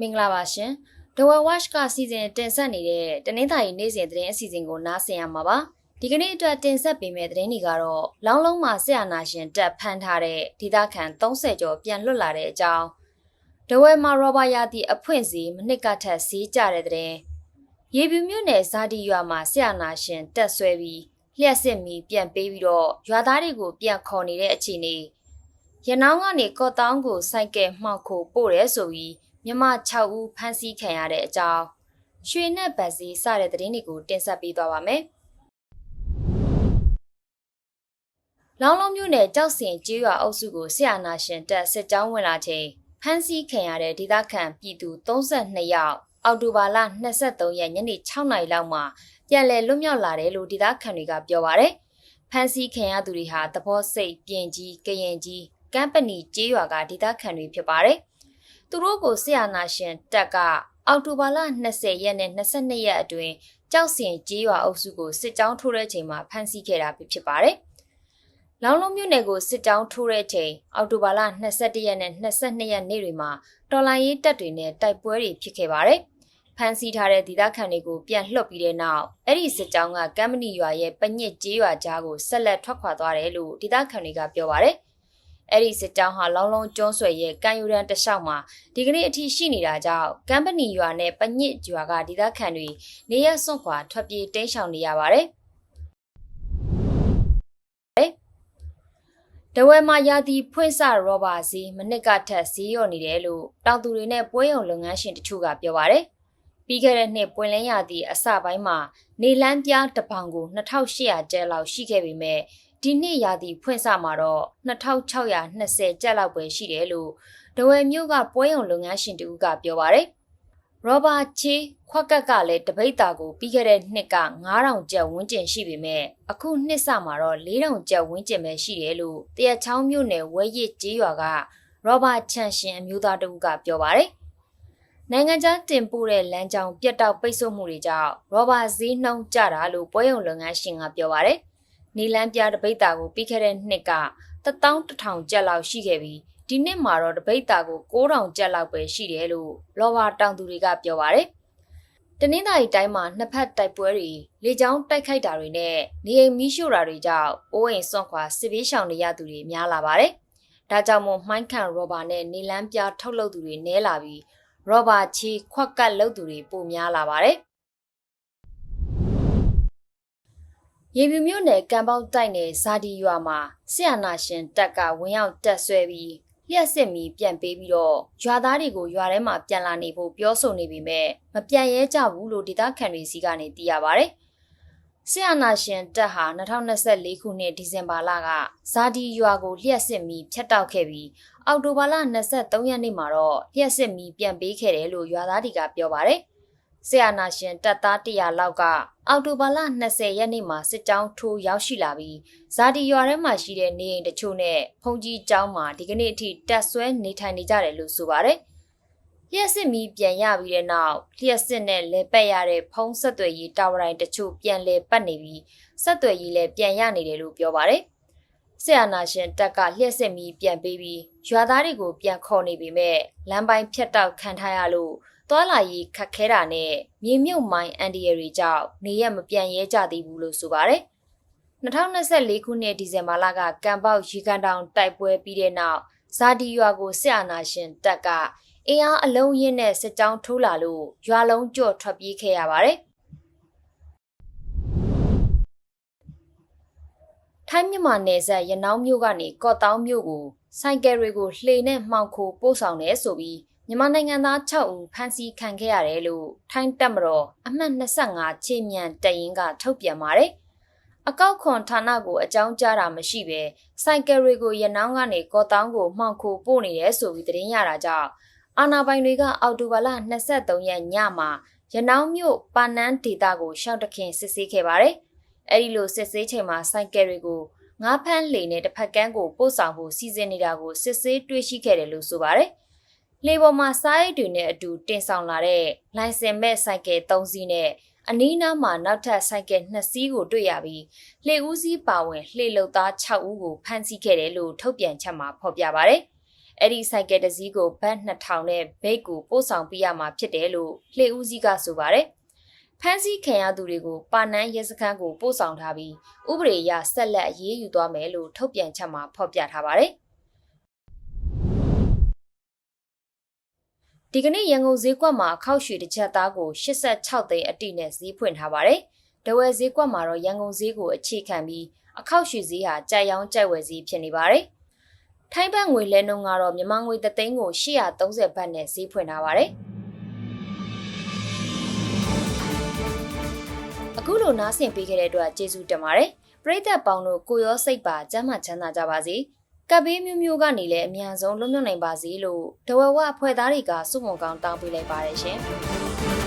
မင်္ဂလာပါရှင်။ The World Watch ကစီစဉ်တင်ဆက်နေတဲ့တနင်္သာရီနေ့စဉ်သတင်းအစီအစဉ်ကိုနားဆင်ရမှာပါ။ဒီကနေ့အတွက်တင်ဆက်ပေးမယ့်သတင်းတွေကတော့လောင်းလုံးမှာဆရာနာရှင်တက်ဖမ်းထားတဲ့ဒေသခံ30ကျော်ပြန်လွတ်လာတဲ့အကြောင်းဒဝဲမှာရောဘာယာတီအဖွင့်စီမနစ်ကထက်စီးကြတဲ့တဲ့ရေပြူမြို့နယ်ဇာတိရွာမှာဆရာနာရှင်တက်ဆွဲပြီးလျှက်စစ်မီပြန်ပေးပြီးတော့ရွာသားတွေကိုပြန်ခေါ်နေတဲ့အခြေအနေရနောင်းကနေကော့တောင်းကိုစိုက်ကဲမှောက်ခိုပို့ရဲဆိုပြီး မြမ6ဦးဖမ်းဆီးခံရတဲ့အကြောင်းရွှေနဲ့ဗတ်စီစတဲ့သတင်းတွေကိုတင်ဆက်ပေးသွားပါမယ်။လောင်းလုံးမြို့နယ်ကြောက်စင်ကျေးရွာအုပ်စုကိုဆရာနာရှင်တက်စစ်ကြောင်းဝင်လာချိန်ဖမ်းဆီးခံရတဲ့ဒေသခံပြည်သူ32ယောက်အောက်တိုဘာလ23ရက်ညနေ6နာရီလောက်မှာပြန်လည်လွတ်မြောက်လာတယ်လို့ဒေသခံတွေကပြောပါရယ်။ဖမ်းဆီးခံရသူတွေဟာသဘောစိတ်ပြင်ကြီးကရင်ကြီးကမ်ပဏီကျေးရွာကဒေသခံတွေဖြစ်ပါတယ်။ သူတို့ကိုဆရာနာရှင်တက်ကအောက်တိုဘာလ20ရက်နဲ့22ရက်အတွင်းကြောက်စင်ကြေးရွာအုပ်စုကိုစစ်ကြောင်းထိုးတဲ့ချိန်မှာဖမ်းဆီးခဲ့တာဖြစ်ပါတယ်။လောင်လုံးမြို့နယ်ကိုစစ်ကြောင်းထိုးတဲ့ချိန်အောက်တိုဘာလ21ရက်နဲ့22ရက်နေ့တွေမှာတော်လိုင်းရေးတပ်တွေနဲ့တိုက်ပွဲတွေဖြစ်ခဲ့ပါတယ်။ဖမ်းဆီးထားတဲ့ဒေသခံတွေကိုပြန်လှုပ်ပြီးတဲ့နောက်အဲ့ဒီစစ်ကြောင်းကကမ်မနီရွာရဲ့ပညစ်ကျေးရွာကြားကိုဆက်လက်ထွက်ခွာသွားတယ်လို့ဒေသခံတွေကပြောပါတယ်။ အဲ့ဒီစစ်ကြောင်းဟာလောင်းလုံးကျွန်းဆွယ်ရဲ့ကံယူရန်တလျှောက်မှာဒီကနေ့အထိရှိနေတာကြောင့်ကမ်ပဏီရွာနဲ့ပညစ်ရွာကဒေသခံတွေနေရစွန့်ခွာထွက်ပြေးတိမ်းရှောင်နေရပါတယ်တဝဲမှာရာသီဖွင့်စရောဘာစီမနစ်ကထက်ဈေးရော့နေတယ်လို့တောင်သူတွေနဲ့ပွဲရုံလုပ်ငန်းရှင်တချို့ကပြောပါတယ်။ပြီးခဲ့တဲ့နှစ်ပွင့်လင်းရာသီအစပိုင်းမှာနေလန်းပြားတပောင်ကို2800ကျဲလောက်ရှိခဲ့ပေမဲ့ ဒီနှစ်ရာသီဖွင့်စမှာတော့2620ကျပ်လောက်ပဲရှိတယ်လို့ဒဝယ်မြို့ကပွဲရုံလုပ်ငန်းရှင်တူကပြောပါတယ်။ရောဘာချီခွက်ကက်ကလည်းတပိတ်တာကိုပြီးခဲ့တဲ့နှစ်က9000ကျပ်ဝန်းကျင်ရှိပေမဲ့အခုနှစ်စမှာတော့4000ကျပ်ဝန်းကျင်ပဲရှိတယ်လို့တရချောင်းမြို့နယ်ဝဲရစ်ကျေးရွာကရောဘာချန်ရှင်အမျိုးသားတူကပြောပါတယ်။နိုင်ငံခြားတင်ပို့တဲ့လမ်းကြောင်းပြတ်တောက်ပိတ်ဆို့မှုတွေကြောင့်ရောဘာဈေးနှုန်းကျတာလို့ပွဲရုံလုပ်ငန်းရှင်ကပြောပါတယ်။ နီလန်းပြတပိတ်တာကိုပြီးခဲ့တဲ့နှစ်က11000ကျပ်လောက်ရှိခဲ့ပြီးဒီနှစ်မှာတော့တပိတ်တာကို9000ကျပ်လောက်ပဲရှိတယ်လို့လော်ဝါတောင်သူတွေကပြောပါတယ်။တနင်္သာရီတိုင်းမှာနှစ်ဖက်တိုက်ပွဲတွေလေကြောင်းတိုက်ခိုက်တာတွေနဲ့နေအိမ်မီးရှို့တာတွေကြောင့်အိုးအိမ်စွန့်ခွာစစ်ဘေးရှောင်နေရသူတွေများလာပါတယ်။ဒါကြောင့်မို့မှိုင်းခံရောဘာနဲ့နေလန်းပြထုတ်လုပ်သူတွေနည်းလာပြီးရောဘာချီခွက်ကတ်လုပ်သူတွေပိုများလာပါတယ်။ ရေပြူမြို့နယ်ကံပေါက်တိုက်နယ်ဇာဒီရွာမှာဆရာနာရှင်တပ်ကဝင်ရောက်တက်ဆွဲပြီးလျှက်စစ်မီပြန်ပေးပြီးတော့ရွာသားတွေကိုရွာထဲမှာပြန်လာနေဖို့ပြောဆိုနေပေမဲ့မပြန်ရဲကြဘူးလို့ဒေသခံတွေစီကနေသိရပါဗျ။ဆရာနာရှင်တပ်ဟာ2024ခုနှစ်ဒီဇင်ဘာလကဇာဒီရွာကိုလျှက်စစ်မီဖျက်တောက်ခဲ့ပြီးအောက်တိုဘာလ23ရက်နေ့မှာတော့လျှက်စစ်မီပြန်ပေးခဲ့တယ်လို့ရွာသားတွေကပြောပါတယ်။ ဆရာနာရှင်တပ်သား100လောက်ကအော်တိုဘာလ20ရက်နေ့မှာစစ်ကြောင်းထိုးရောက်ရှိလာပြီးဇာတီရွာထဲမှာရှိတဲ့နေအိမ်တချို့နဲ့ဖုန်ကြီးကျောင်းမှာဒီကနေ့အထိတက်ဆွဲနေထိုင်နေကြတယ်လို့ဆိုပါတယ်။လျှက်စစ်မီပြန်ရပြီးတဲ့နောက်လျှက်စစ်နဲ့လဲပက်ရတဲ့ဖုံးဆက်သွယ်ရေးတာဝရိုင်းတချို့ပြန်လဲပတ်နေပြီးဆက်သွယ်ရေးလည်းပြန်ရနေတယ်လို့ပြောပါတယ်။ဆရာနာရှင်တက်ကလျှက်စစ်မီပြန်ပေးပြီးရွာသားတွေကိုပြန်ခေါ်နေပေမဲ့လမ်းပိုင်းဖြတ်တောက်ခံထားရလို့ သွားလာရေးခက်ခဲတာနဲ့မြေမြုပ်မိုင်းအန်ဒီရတွေကြောင့်နေရမပြန်ရဲကြသေးဘူးလို့ဆိုပါတယ်။2024ခုနှစ်ဒီဇင်ဘာလကကံပေါက်ရေကန်တောင်တိုက်ပွဲပြီးတဲ့နောက်ဇာတီရွာကိုစစ်အာဏာရှင်တပ်ကအင်အားအလုံးရင်းနဲ့စစ်ကြောင်းထိုးလာလို့ရွာလုံးကြော့ထွက်ပြေးခဲ့ရပါတယ်။ထိုင်းမြန်မာနယ်စပ်ရနောင်းမြို့ကနေကော့တောင်းမြို့ကိုဆိုင်ကယ်တွေကိုလှေနဲ့မှောက်ခိုပို့ဆောင်တယ်ဆိုပြီး မြန်မာနိုင်ငံသား6ဦးဖမ်းဆီးခံခဲ့ရတယ်လို့ထိုင်းတပ်မတော်အမှတ်25ခြေမြန်တရင်ကထုတ်ပြန်ပါတယ်။အကောက်ခွန်ဌာနကိုအကြောင်းကြားတာမရှိဘဲစိုက်ကယ်တွေကိုရနောင်းကနေကော့တောင်းကိုမှောက်ခိုပို့နေတယ်ဆိုပြီးသတင်းရတာကြောင့်အာနာပိုင်တွေကအော်တိုဘာလ23ရက်ညမှာရနောင်းမြို့ပါနန်းဒေသကိုရှောက်တခင်စစ်ဆေးခဲ့ပါတယ်။အဲဒီလိုစစ်ဆေးချိန်မှာစိုက်ကယ်တွေကိုငါးဖမ်းလှေနဲ့တစ်ဖက်ကန်းကိုပို့ဆောင်ဖို့စီစဉ်နေတာကိုစစ်ဆေးတွေ့ရှိခဲ့တယ်လို့ဆိုပါတယ်။ လေပေါ်မှာစားရိတ်တွေနဲ့အတူတင်ဆောင်လာတဲ့လိုင်စင်မဲ့ဆိုင်ကယ်၃စီးနဲ့အနီးနားမှာနောက်ထပ်ဆိုင်ကယ်2စီးကိုတွေ့ရပြီးလှေဦးစီးပါဝင်လှေလုံသား6ဦးကိုဖမ်းဆီးခဲ့တယ်လို့ထုတ်ပြန်ချက်မှာဖော်ပြပါဗျ။အဲ့ဒီဆိုင်ကယ်တစ်စီးကိုဘတ်2000နဲ့ဘိတ်ကိုပို့ဆောင်ပေးရမှာဖြစ်တယ်လို့လှေဦးစီးကဆိုပါတယ်။ဖမ်းဆီးခံရသူတွေကိုပါနန်းရဲစခန်းကိုပို့ဆောင်ထားပြီးဥပဒေအရဆက်လက်အရေးယူသွားမယ်လို့ထုတ်ပြန်ချက်မှာဖော်ပြထားပါတ ဒီကနေ့ရန်ကုန်ဈေးကွက်မှာအခောက်ရွှေတစ်ချက်သားကို86သိန်းအတိနဲ့ဈေးဖွင့်ထားပါတယ်။တဝယ်ဈေးကွက်မှာတော့ရန်ကုန်ဈေးကိုအခြေခံပြီးအခောက်ရွှေဈေးဟာကြိုက်ရောင်းကြိုက်ဝယ်ဈေးဖြစ်နေပါတယ်။ထိုင်းဘတ်ငွေလဲနှုန်းကတော့မြန်မာငွေသသိန်းကို830ဘတ်နဲ့ဈေးဖွင့်ထားပါတယ်။အခုလိုနားဆင်ပေးခဲ့တဲ့အတွက်ကျေးဇူးတင်ပါတယ်။ပရိသတ်ပေါင်းတို့ကိုရောစိတ်ပါကျမ်းမာချမ်းသာကြပါစေ။ ကပ်ဘေးမျိုးမျိုးကနေလည်းအများဆုံးလွတ်မြောက်နိုင်ပါစေလို့ဒဝဝအဖွဲ့သားတွေကစုမုံကောင်းတောင်းပေးလိုက်ပါတယ်ရှင်။